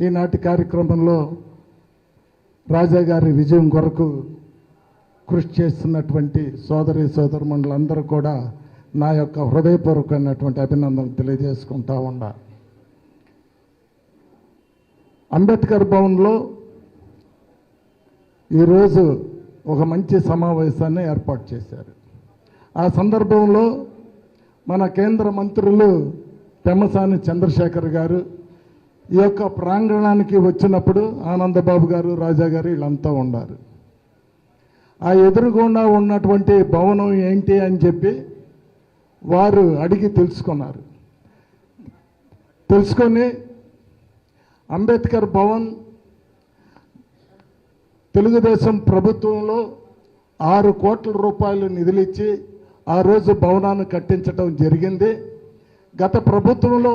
ఈనాటి కార్యక్రమంలో రాజా గారి విజయం కొరకు కృషి చేస్తున్నటువంటి సోదరి సోదరుమణులందరూ కూడా నా యొక్క హృదయపూర్వకమైనటువంటి అభినందనలు తెలియజేసుకుంటా ఉన్నా. అంబేద్కర్ భవన్లో ఈరోజు ఒక మంచి సమావేశాన్ని ఏర్పాటు చేశారు. ఆ సందర్భంలో మన కేంద్ర మంత్రులు పెమ్మసాని చంద్రశేఖర్ గారు ఈ యొక్క ప్రాంగణానికి వచ్చినప్పుడు ఆనందబాబు గారు రాజా గారు వీళ్ళంతా ఉన్నారు. ఆ ఎదురుగుండా ఉన్నటువంటి భవనం ఏంటి అని చెప్పి వారు అడిగి తెలుసుకున్నారు. తెలుసుకొని అంబేద్కర్ భవన్ తెలుగుదేశం ప్రభుత్వంలో ఆరు కోట్ల రూపాయలు నిధులిచ్చి ఆ రోజు భవనాన్ని కట్టించడం జరిగింది. గత ప్రభుత్వంలో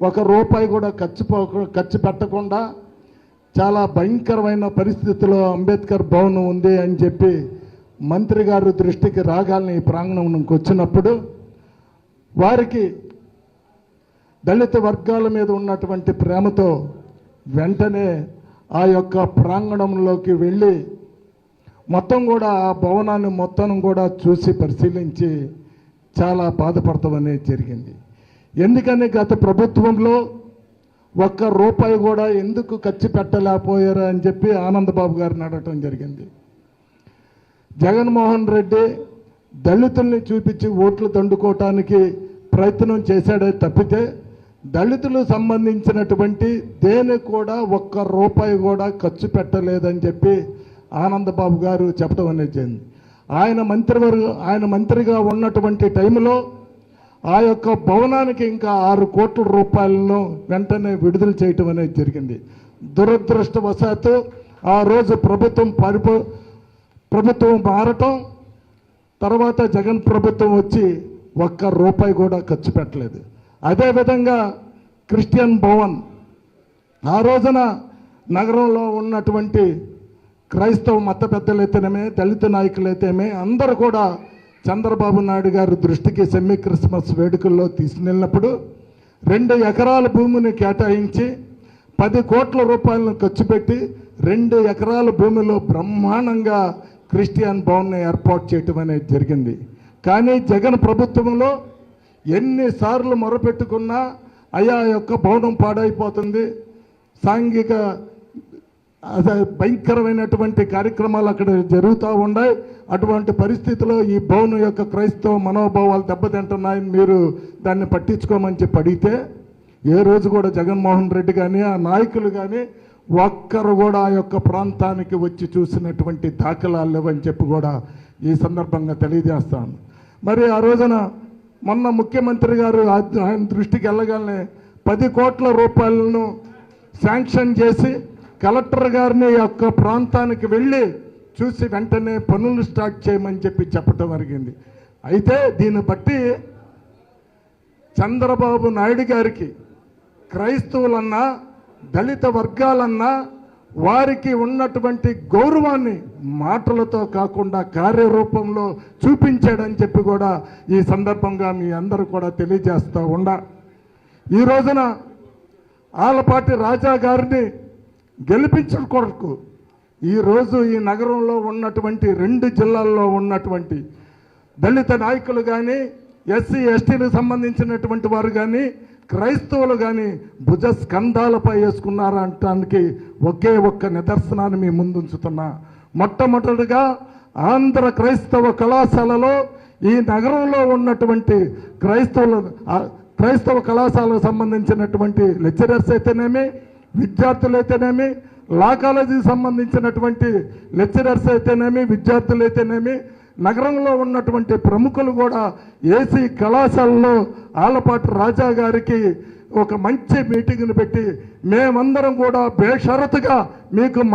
ఒక రూపాయి కూడా ఖర్చు ఖర్చు పెట్టకుండా చాలా భయంకరమైన పరిస్థితిలో అంబేద్కర్ భవనం ఉంది అని చెప్పి మంత్రి గారు దృష్టికి రాగాలని ఈ ప్రాంగణంకి వచ్చినప్పుడు వారికి దళిత వర్గాల మీద ఉన్నటువంటి ప్రేమతో వెంటనే ఆ యొక్క ప్రాంగణంలోకి వెళ్ళి మొత్తం కూడా ఆ భవనాన్ని మొత్తం కూడా చూసి పరిశీలించి చాలా బాధపడతామనే జరిగింది. ఎందుకని గత ప్రభుత్వంలో ఒక్క రూపాయి కూడా ఎందుకు ఖర్చు పెట్టలేకపోయారు అని చెప్పి ఆనందబాబు గారిని అడగటం జరిగింది. జగన్మోహన్ రెడ్డి దళితుల్ని చూపించి ఓట్లు దండుకోవటానికి ప్రయత్నం చేశాడే తప్పితే దళితులు సంబంధించినటువంటి దేని కూడా ఒక్క రూపాయి కూడా ఖర్చు పెట్టలేదని చెప్పి ఆనందబాబు గారు చెప్పడం అనేది జరిగింది. ఆయన మంత్రివర్గ ఆయన మంత్రిగా ఉన్నటువంటి టైంలో ఆ యొక్క భవనానికి ఇంకా ఆరు కోట్ల రూపాయలను వెంటనే విడుదల చేయటం అనేది జరిగింది. దురదృష్టవశాత్తు ఆ రోజు ప్రభుత్వం పరిపో ప్రభుత్వం మారటం తర్వాత జగన్ ప్రభుత్వం వచ్చి ఒక్క రూపాయి కూడా ఖర్చు పెట్టలేదు. అదేవిధంగా క్రిస్టియన్ భవన్ ఆ రోజున నగరంలో ఉన్నటువంటి క్రైస్తవ మత పెద్దలైతేనేమే దళిత నాయకులైతేమే అందరూ కూడా చంద్రబాబు నాయుడు గారి దృష్టికి సెమీ క్రిస్మస్ వేడుకల్లో తీసుకెళ్ళినప్పుడు రెండు ఎకరాల భూమిని కేటాయించి పది కోట్ల రూపాయలను ఖర్చు పెట్టి రెండు ఎకరాల భూమిలో బ్రహ్మాండంగా క్రిస్టియన్ భవన్ని ఏర్పాటు చేయటం అనేది జరిగింది. కానీ జగన్ ప్రభుత్వంలో ఎన్నిసార్లు మొరపెట్టుకున్నా అయా యొక్క భవనం పాడైపోతుంది. సాంఘిక భయంకరమైనటువంటి కార్యక్రమాలు అక్కడ జరుగుతూ ఉన్నాయి. అటువంటి పరిస్థితిలో ఈ భవనం యొక్క క్రైస్తవ మనోభావాలు దెబ్బతింటున్నాయని మీరు దాన్ని పట్టించుకోమని చెప్పి అడిగితే ఏ రోజు కూడా జగన్మోహన్ రెడ్డి కానీ ఆ నాయకులు కానీ ఒక్కరు కూడా ఆ యొక్క ప్రాంతానికి వచ్చి చూసినటువంటి దాఖలాలు లేవని చెప్పి కూడా ఈ సందర్భంగా తెలియజేస్తాను. మరి ఆ రోజున మొన్న ముఖ్యమంత్రి గారు ఆయన దృష్టికి వెళ్ళగానే పది కోట్ల రూపాయలను శాంక్షన్ చేసి కలెక్టర్ గారిని యొక్క ప్రాంతానికి వెళ్ళి చూసి వెంటనే పనులు స్టార్ట్ చేయమని చెప్పి చెప్పటం జరిగింది. అయితే దీన్ని బట్టి చంద్రబాబు నాయుడు గారికి క్రైస్తవులన్నా దళిత వర్గాలన్నా వారికి ఉన్నటువంటి గౌరవాన్ని మాటలతో కాకుండా కార్యరూపంలో చూపించాడని చెప్పి కూడా ఈ సందర్భంగా మీ అందరూ కూడా తెలియజేస్తూ ఉండ ఈ రోజున ఆలపాటి రాజా గారిని గెలిపించడం కొరకు ఈరోజు ఈ నగరంలో ఉన్నటువంటి రెండు జిల్లాల్లో ఉన్నటువంటి దళిత నాయకులు కానీ ఎస్సీ ఎస్టీలకు సంబంధించినటువంటి వారు కానీ క్రైస్తవులు కానీ భుజ స్కంధాలపై వేసుకున్నారంటానికి ఒకే ఒక్క నిదర్శనాన్ని మీ ముందుంచుతున్నా. మొట్టమొదటిగా ఆంధ్ర క్రైస్తవ కళాశాలలో ఈ నగరంలో ఉన్నటువంటి క్రైస్తవుల క్రైస్తవ కళాశాలకు సంబంధించినటువంటి లెక్చరర్స్ అయితేనేమి విద్యార్థులు అయితేనేమి లా కాలేజీకి సంబంధించినటువంటి లెక్చరర్స్ అయితేనేమి విద్యార్థులు అయితేనేమి నగరంలో ఉన్నటువంటి ప్రముఖులు కూడా ఏసీ కళాశాలలో ఆలపాటి రాజా గారికి ఒక మంచి మీటింగ్ను పెట్టి మేమందరం కూడా బేషరతుగా మీకు